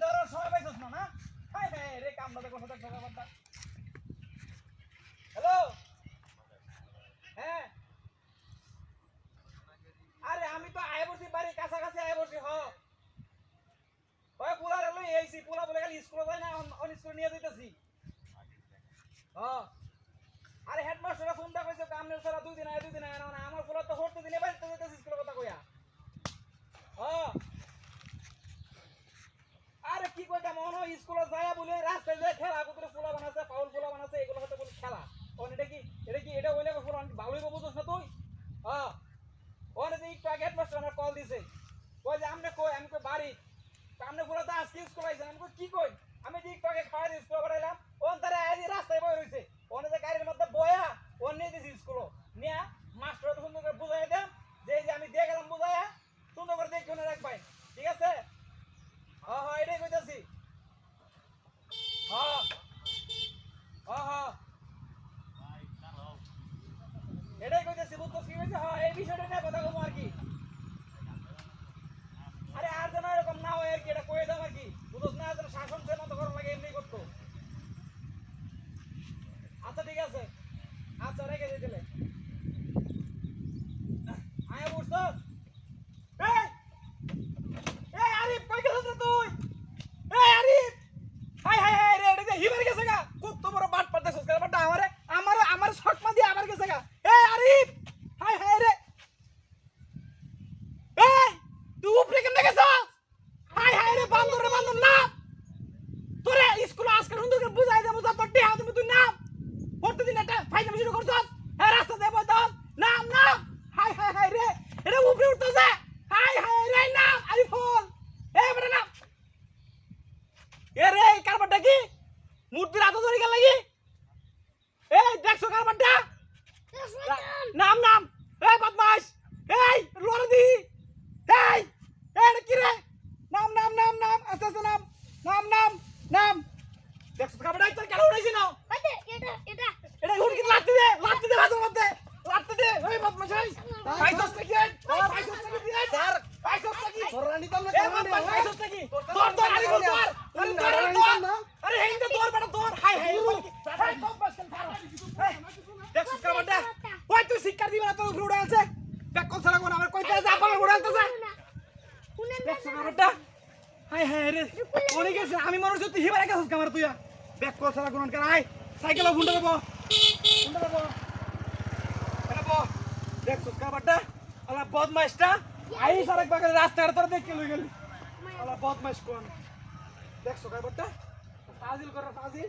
দেওয়ার সময় পাইছস না না? হাই হাই, রে, কামড়া দেখো সাথে কথা হ্যালো হ্যাঁ? আরে, আমি তো আয় বসি বাড়ি কাছাকাছি আয় বসি, হ। ওই পোলার লই এইছি পোলা বলে খালি স্কুলে যায় না, অন স্কুলে নিয়ে যাইতাছি। হ। আরে হেডমাস্টার ফোন দা কইছে কামনের সারা দুই দিন আয় দুই দিন আয়, না আমার পোলা তো হরতে দিনে বাড়িতে যাইতাছি স্কুলে কথা কইয়া। হ আরে কি কইতা মনে হয় স্কুলে যায় বলে, রাস্তায় যায় খেলা কুকুরে পোলা বানাচ্ছে পাউল পোলা বানাচ্ছে এগুলো হতে বলে খেলা। অন, এটা কি এটা কি, এটা পোলা ভালোই বুঝছ না তুই? হ্যাঁ। ওরে যে একটু আগে হেডমাস্টার আমার কল দিছে। কয় যে, আমনে কই, আমি কই বাড়ি। আমনে পোলা তো আজকে স্কুল আইছেন আমি কই, কি কই? আমি যে একটু আগে দিয়ে স্কুল পাঠাইলাম। ওন তারা রাস্তায় বই রইছে। ওনে যে গাড়ির মধ্যে বয়া ওন নিয়ে দিছি স্কুল নিয়া মাস্টার তো সুন্দর করে বুঝাই দেন যে এই যে আমি দিয়ে গেলাম বুঝায়া সুন্দর করে দেখে শুনে রাখবাই ঠিক আছে হ্যাঁ হ্যাঁ এটাই কইতাছি হ্যাঁ হ্যাঁ হ্যাঁ এটাই এই এই! আরিফ কই গেছিস রে তুই এই আরিফ হাই হাই হাই রে এটা হিবার গেছে গা কত বড় বাট পাতে সস্কার বাট আমারে আমারে আমারে শট মা দিয়ে আবার গেছে গা এই আরিফ হাই হাই রে এই তুই উপরে কেমনে গেছস হাই হাই রে বান্দর রে বান্দর না তোরে স্কুল আজকে সুন্দর করে বুঝাই দেবো যা তোর টিহা তুমি তুই নাম প্রতিদিন একটা ফাইনাল শুরু করছস হ্যাঁ রাস্তা দেবো দস নাম নাম হাই হাই হাই রে এটা উপরে উঠতেছে হাই হাই রে নাম আরিফ হল এই বেটা নাম এ রে এই কারবারটা কি? মূর্তির হাতে ধরে গেল লাগি এই দেখছ কারবারটা নাম নাম। এই বদমাস এই লড়ে দি এই এই এটা কি রে? নাম নাম নাম নাম আস্তে আস্তে নাম। নাম নাম নাম। দেখছ কারবারটা তোর কেন উড়াইছি না এটা হুড়কি লাত্তি দে লাত্তি দে মাঝে মধ্যে। লাত্তি দে। ওই বদমাস ওই পাইছস নাকি এই পাইছস নাকি তুই এই স্যার পাইছস নাকি সরানি তো আমরা এ বদমাস পাইছস নাকি তোর তোর আরে তোর আরে তোর আরে তোর আরে হেইন্দে তোর বেটা তোর হাই হাই হাই বদমাস কেন ছাড় দেখছিস কামাটা শিক্ষা দিবি না তোর উপরে উড়ে আছে ব্যাক কল কোন আমার কইতে উড়ে হাই হাই রে। ওরে গেছে, আমি মনে হচ্ছে তুই হিবারে গেছিস কামার তুই ব্যাক কল ছাড়া কোন আই সাইকেল ফুন্ডা দেবো। ফুন্ডা দেবো। আলা বদমাইশটা। আই সারেক বাগানে রাস্তায় তোর দেখে লই গেলি। আলা বদমাইশ কোন। দেখছ কামাটা ফাজিল করে, ফাজিল।